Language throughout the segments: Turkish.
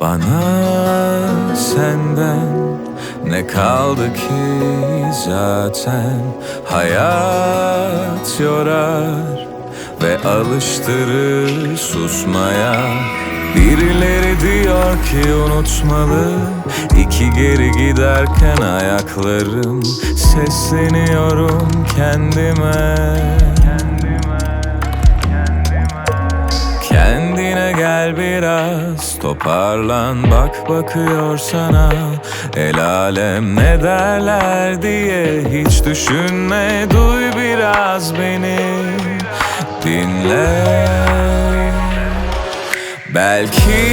Bana senden ne kaldı ki zaten? Hayat yorar ve alıştırır susmaya. Birileri diyor ki unutmalı İki geri giderken ayaklarım Sesleniyorum kendime. Kendine gel biraz toparlan bak bakıyor sana. El alem ne derler diye hiç düşünme duy biraz beni. Dinle. Belki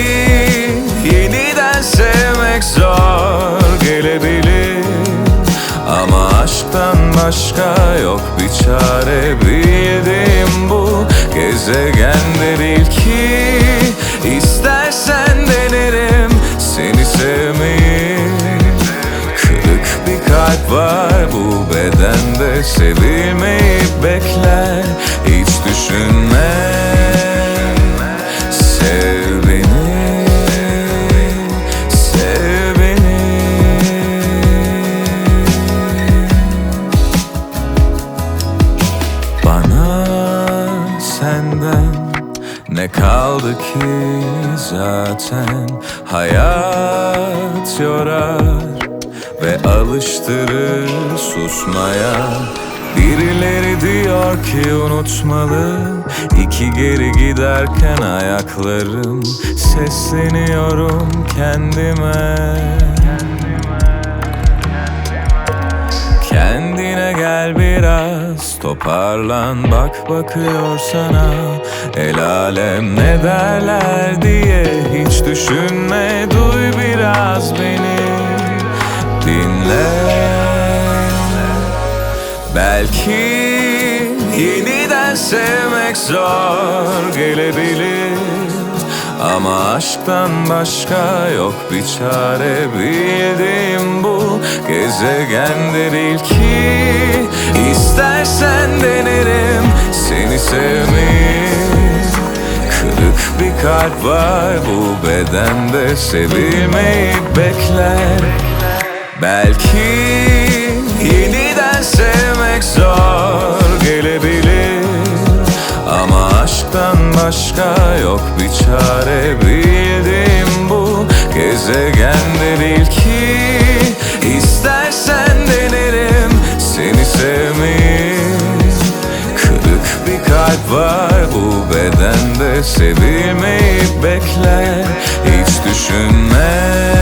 yeniden sevmek zor gelebilir. Ama aşktan başka yok bir çare bildim bu gezegende değil ki Kalp var bu bedende Sevilmeyi bekler. Hiç düşünme Sev beni Bana senden ne kaldı ki zaten? Hayat yorar ve alıştırır susmaya. Birileri diyor ki unutmalı İki geri giderken ayaklarım Sesleniyorum kendime. Kendine gel biraz toparlan bak bakıyor sana. El alem ne derler diye hiç düşünme Belki yeniden sevmek zor gelebilir. Ama aşktan başka yok bir çare. Bildim bu gezegende değil ki. İstersen denerim seni sevmeyi Kırık bir kalp var bu bedende sevilmeyi bekler Belki yeniden sevmek zor gelebilir. Ama aşktan başka yok bir çare. Bildim bu gezegende değil ki. İstersen denerim seni sevmeyi. Kırık bir kalp var bu bedende. Sevilmeyi bekler Hiç düşünme